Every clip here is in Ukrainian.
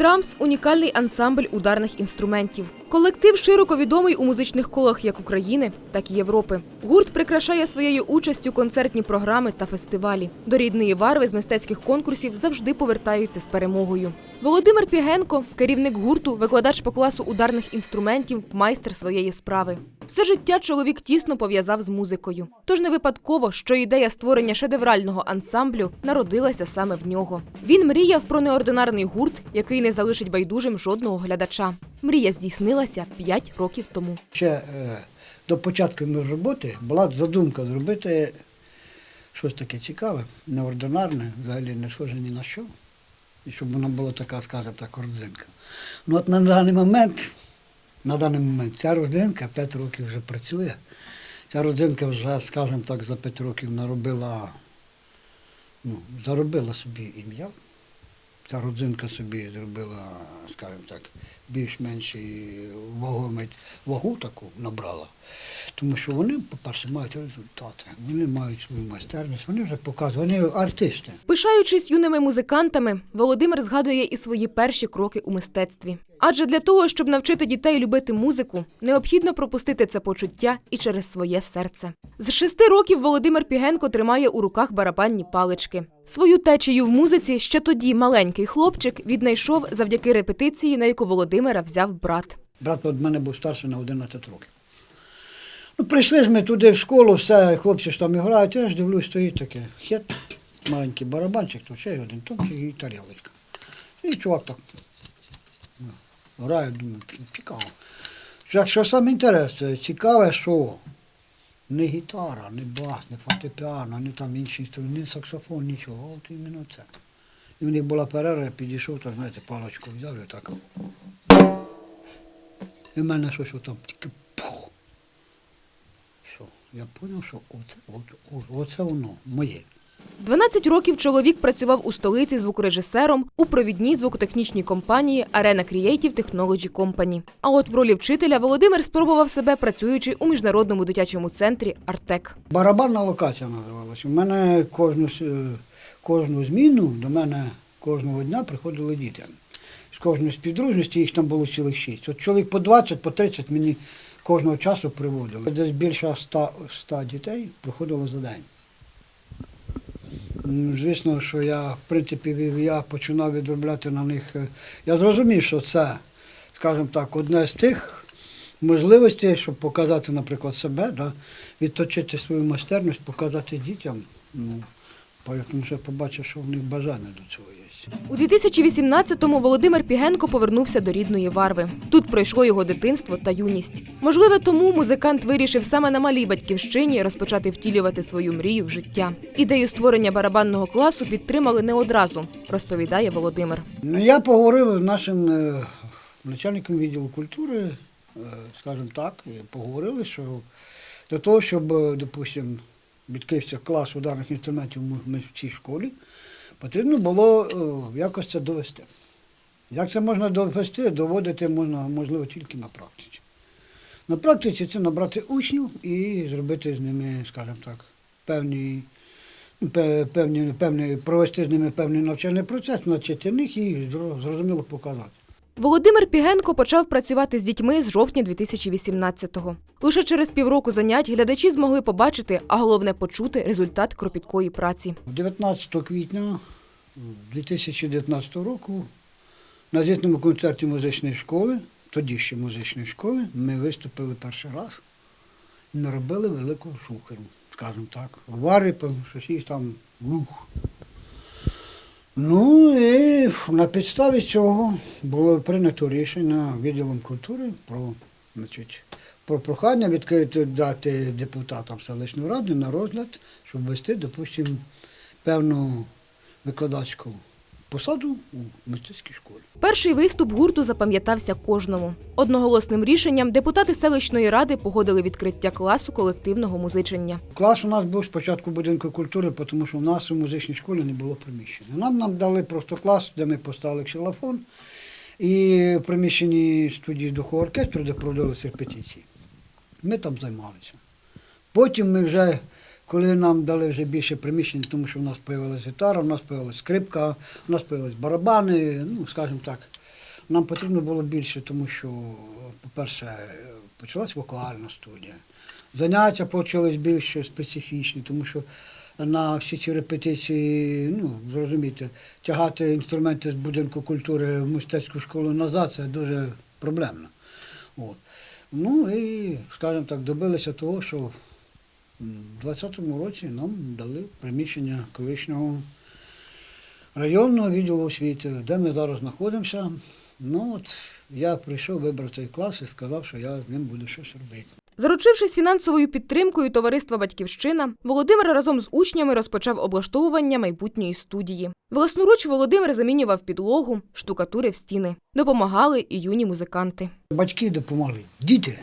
Драмс унікальний ансамбль ударних інструментів. Колектив широко відомий у музичних колах як України, так і Європи. Гурт прикрашає своєю участю концертні програми та фестивалі. До рідної варви з мистецьких конкурсів завжди повертаються з перемогою. Володимир Пігенко, керівник гурту, викладач по класу ударних інструментів, майстер своєї справи. Все життя чоловік тісно пов'язав з музикою. Тож не випадково, що ідея створення шедеврального ансамблю народилася саме в нього. Він мріяв про неординарний гурт, який не залишить байдужим жодного глядача. Мрія здійснилася 5 років тому. Ще е, до початку моєї роботи була задумка зробити щось таке цікаве, неординарне, взагалі не схоже ні на що. І щоб вона була така, скажімо так, родзинка. Ну от на даний момент, на даний момент ця родзинка 5 років вже працює. Ця родзинка вже, скажімо так, за 5 років наробила, ну, заробила собі ім'я. Ця родзинка собі зробила, скажімо так, більш-менш вагу таку набрала. Тому що вони, по-перше, мають результати, вони мають свою майстерність, вони вже показують, вони артисти. Пишаючись юними музикантами, Володимир згадує і свої перші кроки у мистецтві. Адже для того, щоб навчити дітей любити музику, необхідно пропустити це почуття і через своє серце. З шести років Володимир Пігенко тримає у руках барабанні палички. Свою течію в музиці ще тоді маленький хлопчик віднайшов завдяки репетиції, на яку Володимира взяв брат. Брат від мене був старший на 11 років. Ну, прийшли ж ми туди в школу, все, хлопці ж там грають, я ж дивлюсь, стоїть таке хет, маленький барабанчик, тут ще один топчик і тарілочка. І чувак так грає, думаю, цікаво. Що, що саме інтересне, цікаве, що не гітара, не бас, не фортепіано, не там інші інструменти, не саксофон, нічого, от іменно це. І в них була перерва, підійшов, так, знаєте, паличку взяв і так. І в мене щось отам тільки пух. Що? Я зрозумів, що оце, от, оце воно моє. 12 років чоловік працював у столиці звукорежисером у провідній звукотехнічній компанії Arena Creative Technology Company. А от в ролі вчителя Володимир спробував себе працюючи у міжнародному дитячому центрі Артек. Барабанна локація називалася. У мене кожну, е, кожну зміну до мене кожного дня приходили діти. З кожної співдружності їх там було цілих шість. От чоловік по 20, по 30 мені кожного часу приводили. Десь більше ста, ста дітей приходило за день. М, Звісно, що я, в принципі, я починав відробляти на них. е, Я зрозумів, що це, скажімо так, одне з тих можливостей, щоб показати, наприклад, себе, да, відточити свою майстерність, показати дітям. Ну, тому що побачив, що в них бажання до цього є. У 2018-му Володимир Пігенко повернувся до рідної Варви. Тут пройшло його дитинство та юність. Можливо, тому музикант вирішив саме на малій батьківщині розпочати втілювати свою мрію в життя. Ідею створення барабанного класу підтримали не одразу, розповідає Володимир. Ну, я поговорив з нашим е, начальником відділу культури, е, скажімо так, поговорили, що для того, щоб, е, допустимо, відкрився клас ударних інструментів ми- в цій школі, потрібно було е, якось це довести. Як це можна довести, доводити можна, можливо, тільки на практиці. На практиці це набрати учнів і зробити з ними, скажімо так, певні, ну, певні, певні, провести з ними певний навчальний процес, навчити них і зрозуміло показати. Володимир Пігенко почав працювати з дітьми з жовтня 2018-го. Лише через півроку занять глядачі змогли побачити, а головне почути результат кропіткої праці. 19 квітня 2019 року на звітному концерті музичної школи, тоді ще музичної школи, ми виступили перший раз і наробили велику шухеру, скажімо так. Вари, щось там ух. Ну і на підставі цього було прийнято рішення відділом культури про, значить, про прохання відкрити дати депутатам селищної ради на розгляд, щоб вести, допустимо, певну викладацьку посаду у мистецькій школі. Перший виступ гурту запам'ятався кожному. Одноголосним рішенням депутати селищної ради погодили відкриття класу колективного музичення. Клас у нас був спочатку будинку культури, тому що в нас у музичній школі не було приміщення. Нам, нам дали просто клас, де ми поставили ксилофон, і в приміщенні студії духового оркестру, де проводилися репетиції. Ми там займалися. Потім ми вже, коли нам дали вже більше приміщень, тому що в нас з'явилася гітара, в нас з'явилася скрипка, у нас з'явилися барабани, ну, скажімо так, нам потрібно було більше, тому що, по-перше, почалась вокальна студія. Заняття почались більш специфічні, тому що на всі ці репетиції, ну, зрозумієте, тягати інструменти з будинку культури в мистецьку школу назад це дуже проблемно. От. Ну і, скажімо так, добилися того, що в 20-му році нам дали приміщення колишнього районного відділу освіти, де ми зараз знаходимося. Ну от я прийшов, вибрав цей клас і сказав, що я з ним буду щось робити. Заручившись фінансовою підтримкою товариства Батьківщина, Володимир разом з учнями розпочав облаштовування майбутньої студії. Власноруч Володимир замінював підлогу, штукатурив стіни. Допомагали і юні музиканти. Батьки допомогли. Діти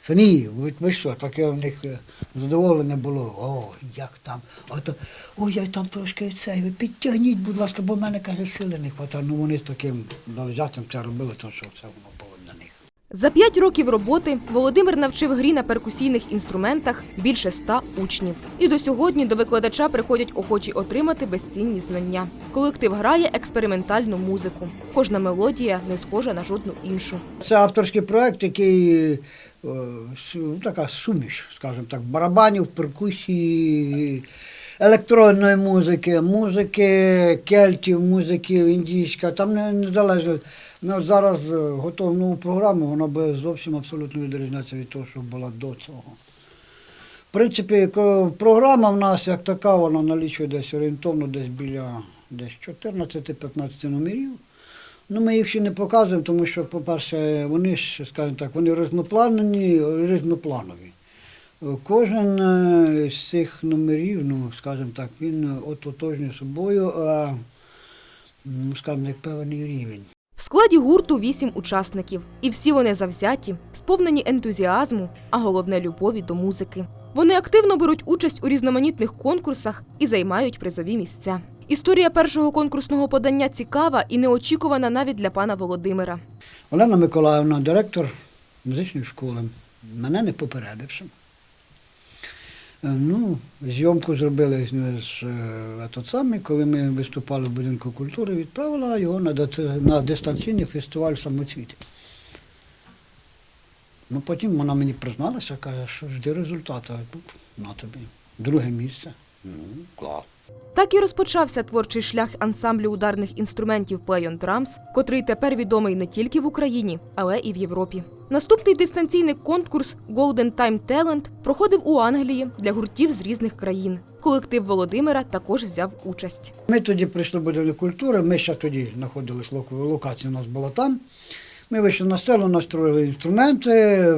самі, ви, ви що, таке в них е, задоволення було. О, як там, ото, ой, я там трошки цей, ви підтягніть, будь ласка, бо в мене каже, сили не вистачає. Ну вони з таким завзятим це робили, то що це воно було для них. За п'ять років роботи Володимир навчив грі на перкусійних інструментах більше ста учнів. І до сьогодні до викладача приходять охочі отримати безцінні знання. Колектив грає експериментальну музику. Кожна мелодія не схожа на жодну іншу. Це авторський проект, який ну, така суміш, скажімо так, барабанів, перкусії, електронної музики, музики кельтів, музики індійська. Там не, не залежить. Ну, зараз е, готову нову програму, вона буде зовсім абсолютно відрізнятися від того, що була до цього. В принципі, програма в нас як така, вона налічує десь орієнтовно десь біля десь 14-15 номерів. Ну, ми їх ще не показуємо, тому що, по-перше, вони ж, скажімо так, вони різнопланові, різнопланові. Кожен е, з цих номерів, ну, скажімо так, він ототожнює собою, а, ну, скажімо, як певний рівень. В складі гурту вісім учасників, і всі вони завзяті, сповнені ентузіазму, а головне любові до музики. Вони активно беруть участь у різноманітних конкурсах і займають призові місця. Історія першого конкурсного подання цікава і неочікувана навіть для пана Володимира. Олена Миколаївна, директор музичної школи, мене не попередивши. Е, Ну, зйомку зробили з, е, тот самий, коли ми виступали в будинку культури, відправила його на, на дистанційний фестиваль самоцвіти. Ну, потім вона мені призналася, каже, що жди результату. На тобі. Друге місце. Клас. Так і розпочався творчий шлях ансамблю ударних інструментів Play on Drums, котрий тепер відомий не тільки в Україні, але і в Європі. Наступний дистанційний конкурс Golden Time Talent проходив у Англії для гуртів з різних країн. Колектив Володимира також взяв участь. Ми тоді прийшли в культури, ми ще тоді знаходились, локація у нас була там. Ми вийшли на сцену, настроїли інструменти,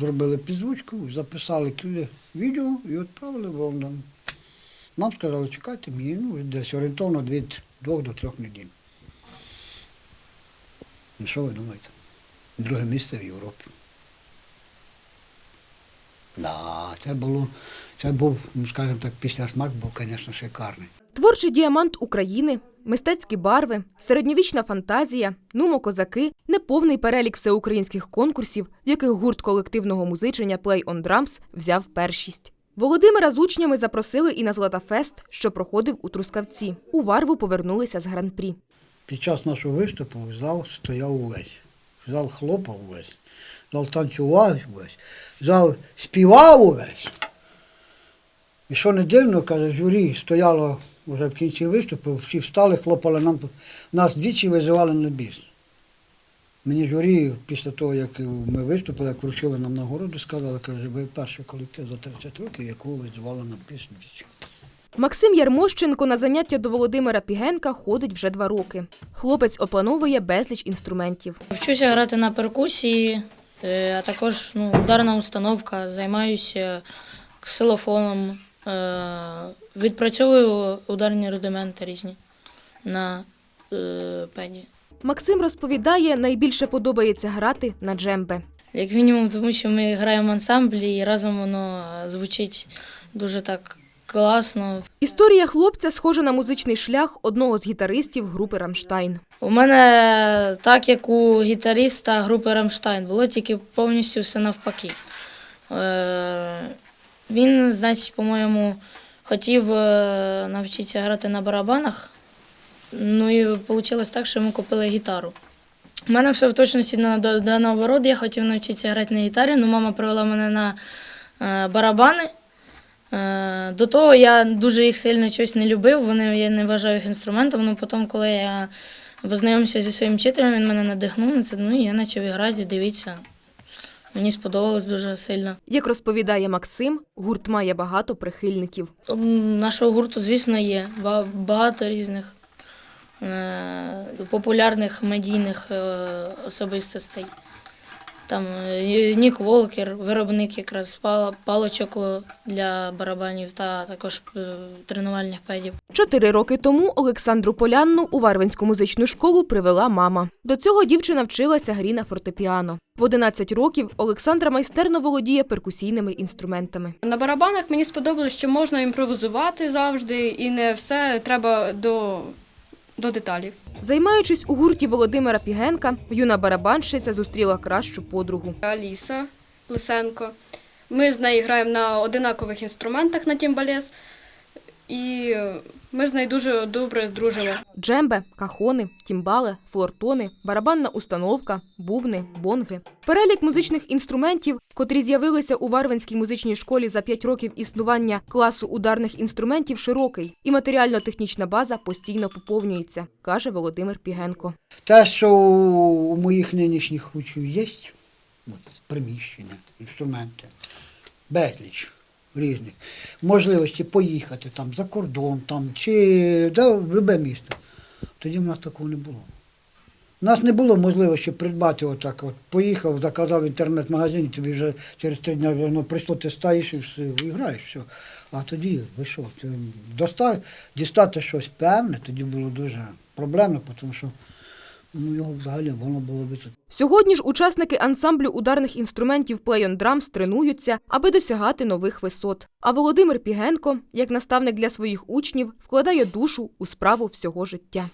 зробили підзвучку, записали відео і відправили в Лондон. Нам сказали, чекайте мені, ну, десь орієнтовно від двох до трьох неділь. Ну, що ви думаєте? Друге місце в Європі. Да, це було, це був, ну, скажімо так, після смак був, звісно, шикарний. Творчий діамант України, мистецькі барви, середньовічна фантазія, нумо козаки, неповний перелік всеукраїнських конкурсів, в яких гурт колективного музичення Play on Drums взяв першість. Володимира з учнями запросили і на Златафест, що проходив у Трускавці. У Варву повернулися з гран-прі. Під час нашого виступу зал стояв увесь. Зал хлопав увесь, зал танцював увесь, зал співав увесь. І що не дивно, каже, журі стояло вже в кінці виступу, всі встали, хлопали нам, нас двічі визивали на біс. Мені журі, після того, як ми виступили, як вручили нам нагороду, сказали, каже, ви перший колектив за 30 років, якого визивали на біс двічі. Максим Ярмощенко на заняття до Володимира Пігенка ходить вже два роки. Хлопець опановує безліч інструментів. Вчуся грати на перкусії, е, а також ну, ударна установка, займаюся ксилофоном, е, відпрацьовую ударні рудименти різні на е, педі. Максим розповідає, найбільше подобається грати на джембе. Як мінімум, тому що ми граємо в ансамблі і разом воно звучить дуже так класно. Історія хлопця схожа на музичний шлях одного з гітаристів групи Рамштайн. У мене так, як у гітаріста групи Рамштайн, було тільки повністю все навпаки. Е, Він, значить, по-моєму, хотів е, навчитися грати на барабанах. Ну і вийшло так, що ми купили гітару. У мене все в точності на, до, до наоборот. Я хотів навчитися грати на гітарі, але мама привела мене на е, барабани. Е, до того я дуже їх сильно щось не любив, вони я не вважаю їх інструментом. Але потім, коли я познайомився зі своїм вчителем, він мене надихнув на це. Ну і я почав грати, дивіться. Мені сподобалось дуже сильно. Як розповідає Максим, гурт має багато прихильників. Нашого гурту, звісно, є багато різних популярних медійних е, особистостей. Там е, Нік Волкер, виробник якраз пал- палочок е, для барабанів та також е, тренувальних педів. Чотири роки тому Олександру Полянну у Варвинську музичну школу привела мама. До цього дівчина вчилася грі на фортепіано. В 11 років Олександра майстерно володіє перкусійними інструментами. На барабанах мені сподобалось, що можна імпровізувати завжди, і не все треба до, до деталів. Займаючись у гурті Володимира Пігенка, юна барабанщиця зустріла кращу подругу. Аліса Лисенко. Ми з нею граємо на одинакових інструментах на тімбалес, і ми з нею дуже добре здружили. Джембе, кахони, тімбали, флортони, барабанна установка, бубни, бонги. Перелік музичних інструментів, котрі з'явилися у Варвинській музичній школі за 5 років існування класу ударних інструментів, широкий, і матеріально-технічна база постійно поповнюється, каже Володимир Пігенко. Те, що у моїх нинішніх учнів є, приміщення, інструменти, безліч різних, можливості поїхати там за кордон, там, чи да, в любе місто. Тоді в нас такого не було. У нас не було можливості придбати отак. От, поїхав, заказав в інтернет-магазині, тобі вже через три дні воно прийшло, ти стаєш і все, і граєш. Все. А тоді. Це доста, дістати щось певне, тоді було дуже проблемно, тому що ну, його взагалі воно було вичити. Сьогодні ж учасники ансамблю ударних інструментів Play on Drums тренуються, аби досягати нових висот. А Володимир Пігенко, як наставник для своїх учнів, вкладає душу у справу всього життя.